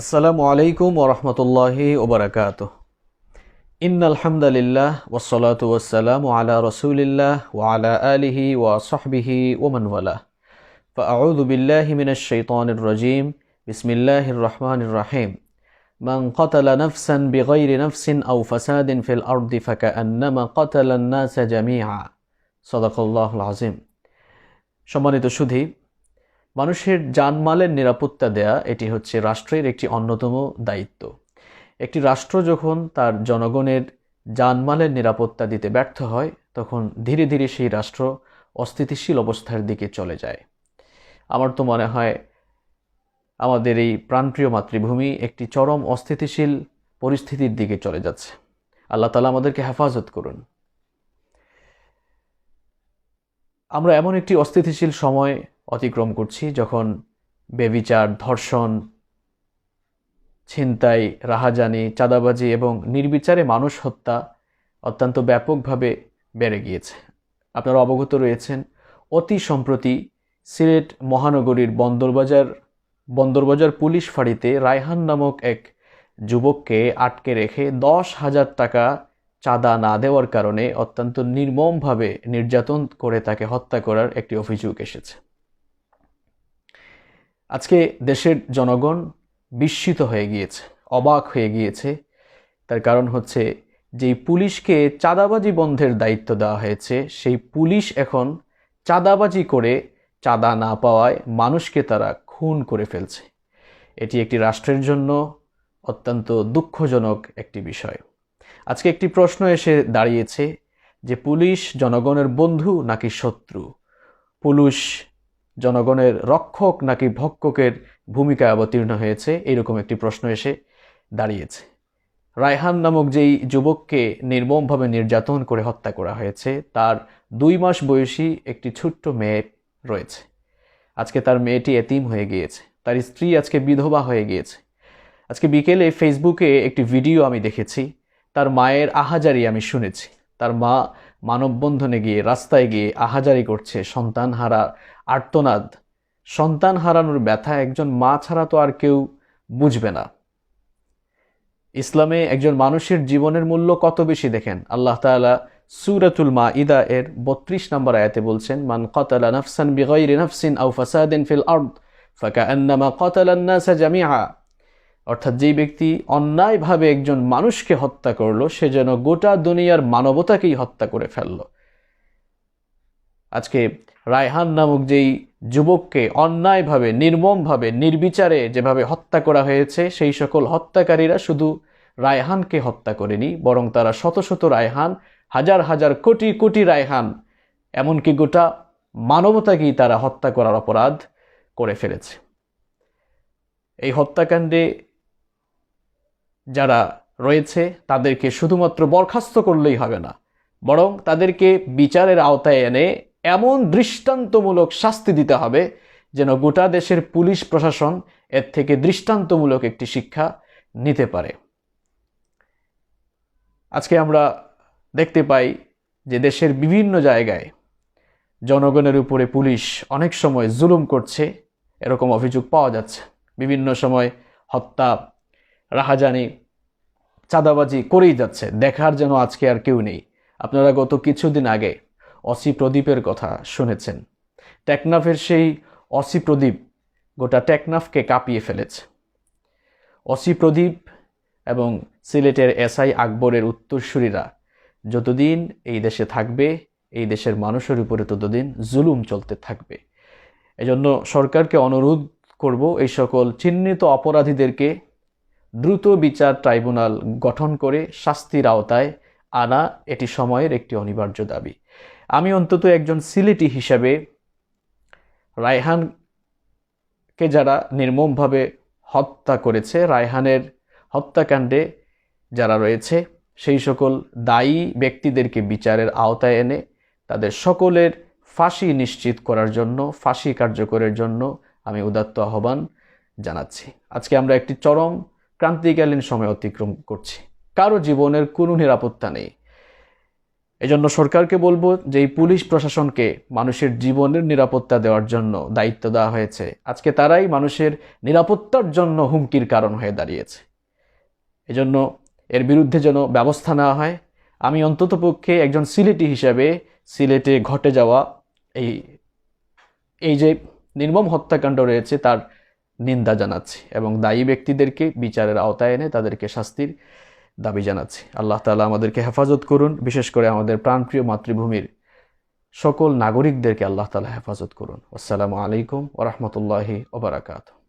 আসসালামু আলাইকুম ওরহমতুল্লাহি ওবরাকাত ইন আলহামদুলিল্লাহ ওসলাত ওসালাম আলা রসুলিল্লাহ ওয়ালা আলিহি ওয়া সাহবিহি ওমনওয়ালা فأعوذ بالله من الشيطان الرجيم بسم الله الرحمن الرحيم من قتل نفسا بغير نفس أو فساد في الأرض فكأنما قتل الناس جميعا صدق الله العظيم সম্মানিত সুধী মানুষের জানমালের নিরাপত্তা দেয়া এটি হচ্ছে রাষ্ট্রের একটি অন্যতম দায়িত্ব। একটি রাষ্ট্র যখন তার জনগণের জানমালের নিরাপত্তা দিতে ব্যর্থ হয়, তখন ধীরে ধীরে সেই রাষ্ট্র অস্থিতিশীল অবস্থার দিকে চলে যায়। আমার তো মনে হয় আমাদের এই প্রাণপ্রিয় মাতৃভূমি একটি চরম অস্থিতিশীল পরিস্থিতির দিকে চলে যাচ্ছে। আল্লাহ তালা আমাদেরকে হেফাজত করুন। আমরা এমন একটি অস্থিতিশীল সময় অতিক্রম করছি যখন বেবিচার, ধর্ষণ, ছিনতাই, রাহাজানি, চাঁদাবাজি এবং নির্বিচারে মানুষ হত্যা অত্যন্ত ব্যাপকভাবে বেড়ে গিয়েছে। আপনারা অবগত রয়েছেন, অতি সম্প্রতি সিলেট মহানগরীর বন্দরবাজার বন্দরবাজার পুলিশ ফাঁড়িতে রায়হান নামক এক যুবককে আটকে রেখে দশ হাজার টাকা চাঁদা না দেওয়ার কারণে অত্যন্ত নির্মমভাবে নির্যাতন করে তাকে হত্যা করার একটি অভিযোগ এসেছে। আজকে দেশের জনগণ বিস্মিত হয়ে গিয়েছে, অবাক হয়ে গিয়েছে। তার কারণ হচ্ছে যেই পুলিশকে চাঁদাবাজি বন্ধের দায়িত্ব দেওয়া হয়েছে, সেই পুলিশ এখন চাঁদাবাজি করে চাঁদা না পাওয়ায় মানুষকে তারা খুন করে ফেলছে। এটি একটি রাষ্ট্রের জন্য অত্যন্ত দুঃখজনক একটি বিষয়। আজকে একটি প্রশ্ন এসে দাঁড়িয়েছে যে, পুলিশ জনগণের বন্ধু নাকি শত্রু? পুলিশ জনগণের রক্ষক নাকি ভক্ষকের ভূমিকায় অবতীর্ণ হয়েছে? এরকম একটি প্রশ্ন এসে দাঁড়িয়েছে। রায়হান নামক যেই যুবককে নির্মমভাবে নির্যাতন করে হত্যা করা হয়েছে, তার দুই মাস বয়সী একটি ছোট্ট মেয়ে রয়েছে। আজকে তার মেয়েটি এতিম হয়ে গিয়েছে। তার স্ত্রী আজকে বিধবা হয়ে গিয়েছে। আজকে বিকেলে ফেসবুকে একটি ভিডিও আমি দেখেছি। তার মায়ের আহাজারি আমি শুনেছি। তার মা মানববন্ধনে গিয়ে, রাস্তায় গিয়ে আহাজারি করছে সন্তান হারা আর্তনাদ। সন্তান হারানোর ব্যথা একজন মা ছাড়া তো আর কেউ বুঝবে না। ইসলামে একজন মানুষের জীবনের মূল্য কত বেশি দেখেন? আল্লাহ তাআলা সুরাতুল মা ইদা এর বত্রিশ নম্বর আয়াতে বলছেন, মান কতালা নফসান বিগৈরি নফসিন আউ ফাসাদিন ফিল আর্দ, ফাকাআন্নামা কতালান নাসা জামিআ। অর্থাৎ যেই ব্যক্তি অন্যায়ভাবে একজন মানুষকে হত্যা করল, সে যেন গোটা দুনিয়ার মানবতাকেই হত্যা করে ফেলল। আজকে রায়হান নামক যেই যুবককে অন্যায়ভাবে, নির্মমভাবে, নির্বিচারে যেভাবে হত্যা করা হয়েছে, সেই সকল হত্যাকারীরা শুধু রায়হানকে হত্যা করেনি, বরং তারা শত শত রায়হান, হাজার হাজার কোটি কোটি রায়হান, এমনকি গোটা মানবতাকেই তারা হত্যা করার অপরাধ করে ফেলেছে। এই হত্যাকাণ্ডে যারা রয়েছে, তাদেরকে শুধুমাত্র বরখাস্ত করলেই হবে না, বরং তাদেরকে বিচারের আওতায় এনে এমন দৃষ্টান্তমূলক শাস্তি দিতে হবে যেন গোটা দেশের পুলিশ প্রশাসন এর থেকে দৃষ্টান্তমূলক একটি শিক্ষা নিতে পারে। আজকে আমরা দেখতে পাই যে দেশের বিভিন্ন জায়গায় জনগণের উপরে পুলিশ অনেক সময় জুলুম করছে, এরকম অভিযোগ পাওয়া যাচ্ছে। বিভিন্ন সময় হত্যা রাহাজানি চাঁদাবাজি করেই যাচ্ছে, দেখার যেন আজকে আর কেউ নেই। আপনারা গত কিছুদিন আগে অসি প্রদীপের কথা শুনেছেন। টেকনাফের সেই অসি প্রদীপ গোটা টেকনাফকে কাঁপিয়ে ফেলেছে। অসি প্রদীপ এবং সিলেটের এসআই আকবরের উত্তরসূরিরা যতদিন এই দেশে থাকবে, এই দেশের মানুষের উপরে ততদিন জুলুম চলতে থাকবে। এজন্য সরকারকে অনুরোধ করব এই সকল চিহ্নিত অপরাধীদেরকে দ্রুত বিচার ট্রাইব্যুনাল গঠন করে শাস্তির আওতায় আনা এটি সময়ের একটি অনিবার্য দাবি। আমি অন্তত একজন সিলেটি হিসাবে রায়হানকে যারা নির্মমভাবে হত্যা করেছে, রায়হানের হত্যাকাণ্ডে যারা রয়েছে, সেই সকল দায়ী ব্যক্তিদেরকে বিচারের আওতায় এনে তাদের সকলের ফাঁসি নিশ্চিত করার জন্য, ফাঁসি কার্যকরের জন্য আমি উদাত্ত আহ্বান জানাচ্ছি। আজকে আমরা একটি চরম ক্রান্তিকালীন সময় অতিক্রম করছি। কারও জীবনের কোনো নিরাপত্তা নেই। এজন্য সরকারকে বলব যে এই পুলিশ প্রশাসনকে মানুষের জীবনের নিরাপত্তা দেওয়ার জন্য দায়িত্ব দেওয়া হয়েছে। আজকে তারাই মানুষের নিরাপত্তার জন্য হুমকির কারণ হয়ে দাঁড়িয়েছে। এজন্য এর বিরুদ্ধে যেন ব্যবস্থা নেওয়া হয়। আমি অন্ততপক্ষে একজন সিলেটি হিসাবে সিলেটে ঘটে যাওয়া এই এই যে নির্মম হত্যাকাণ্ড রয়েছে, তার নিন্দা জানাচ্ছি এবং দায়ী ব্যক্তিদেরকে বিচারের আওতায় এনে তাদেরকে শাস্তির দাবি জানাচ্ছি। আল্লাহ তালা আমাদেরকে হেফাজত করুন, বিশেষ করে আমাদের প্রাণপ্রিয় মাতৃভূমির সকল নাগরিকদেরকে আল্লাহ তালা হেফাজত করুন। আসসালামু আলাইকুম ওরহমতুল্লাহি ওবরাকাতু